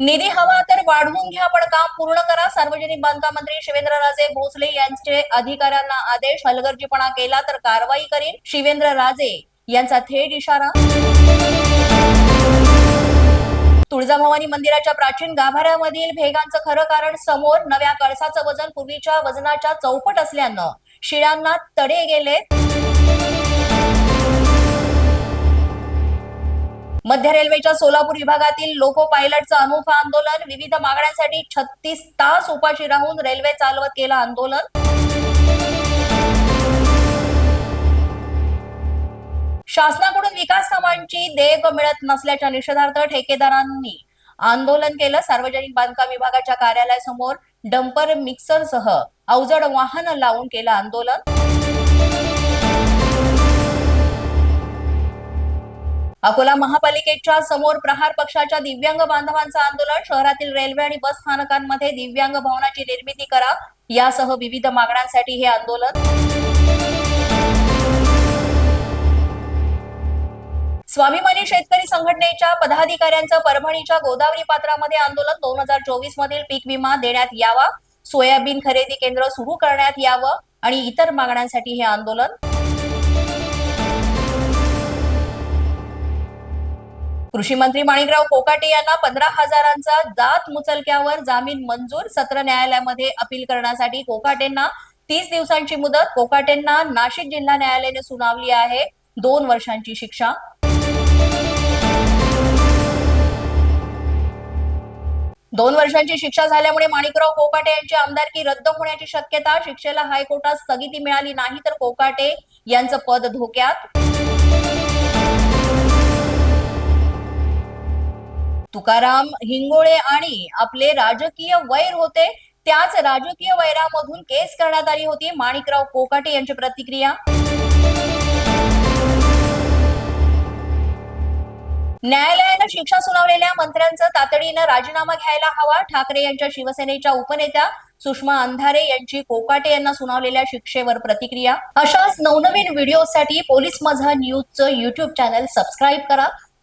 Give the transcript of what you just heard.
निधी हवा तर वाढवून घ्या पण काम पूर्ण करा. सार्वजनिक बांधकाम मंत्री शिवेंद्रराजे भोसले यांचे अधिकाऱ्यांना आदेश हलगर्जीपणा केला तर कारवाई करीन. शिवेंद्र राजे यांचा थेट इशारा. तुळजाभवानी मंदिराच्या प्राचीन गाभाऱ्यामधील भेगांचं खरं कारण समोर नव्या कळसाचं वजन पूर्वीच्या वजनाच्या चौपट असल्यानं शिळांना तडे गेले मध्य रेल्वेच्या सोलापूर विभागातील लोको पायलटचं अनोखं आंदोलन. विविध मागण्यांसाठी छत्तीस तास उपाशी राहून रेल्वे चालवत केलं आंदोलन. शासनाकडून विकास कामांची देयक मिळत नसल्याच्या निषेधार्थ ठेकेदारांनी आंदोलन केलं सार्वजनिक बांधकाम विभागाच्या कार्यालयासमोर डंपर मिक्सरसह अवजड वाहन लावून केलं आंदोलन. अकोला महापालिकेच्या समोर प्रहार पक्षाच्या दिव्यांग बांधवांचं आंदोलन शहरातील रेल्वे आणि बस स्थानकांमध्ये दिव्यांग भवनाची निर्मिती करा यासह विविध मागण्यांसाठी हे आंदोलन. स्वाभिमानी शेतकरी संघटनेच्या पदाधिकाऱ्यांचं परभणीच्या गोदावरी पात्रामध्ये आंदोलन. दोन हजार चोवीस मधील पीक विमा देण्यात यावा. सोयाबीन खरेदी केंद्र सुरू करण्यात यावं आणि इतर मागण्यांसाठी हे आंदोलन. कृषी मंत्री माणिकराव कोकाटे यांना पंधरा हजारांचा जात मुचलक्यावर जामीन मंजूर. सत्र न्यायालयामध्ये अपील करण्यासाठी कोकाटेंना तीस दिवसांची मुदत. कोकाटेंना नाशिक जिल्हा न्यायालयाने सुनावली आहे. दोन वर्षांची शिक्षा. दोन वर्षांची शिक्षा झाल्यामुळे माणिकराव कोकाटे यांची आमदारकी रद्द होण्याची शक्यता शिक्षेला हायकोर्टात स्थगिती मिळाली नाही तर कोकाटे यांचं पद धोक्यात. तुकाराम हिंगोळे आणि आपले राजकीय वैर होते त्याच राजकीय वैरामधून केस करण्यात आली होती माणिकराव कोकाटे यांची प्रतिक्रिया. न्यायालयानं शिक्षा सुनावलेल्या मंत्र्यांचं तातडीनं राजीनामा घ्यायला हवा ठाकरे यांच्या शिवसेनेच्या उपनेत्या सुषमा अंधारे यांची कोकाटे यांना सुनावलेल्या शिक्षेवर प्रतिक्रिया. अशाच नवनवीन व्हिडिओसाठी पोलीस माझा न्यूजचं युट्यूब चॅनल सबस्क्राईब करा.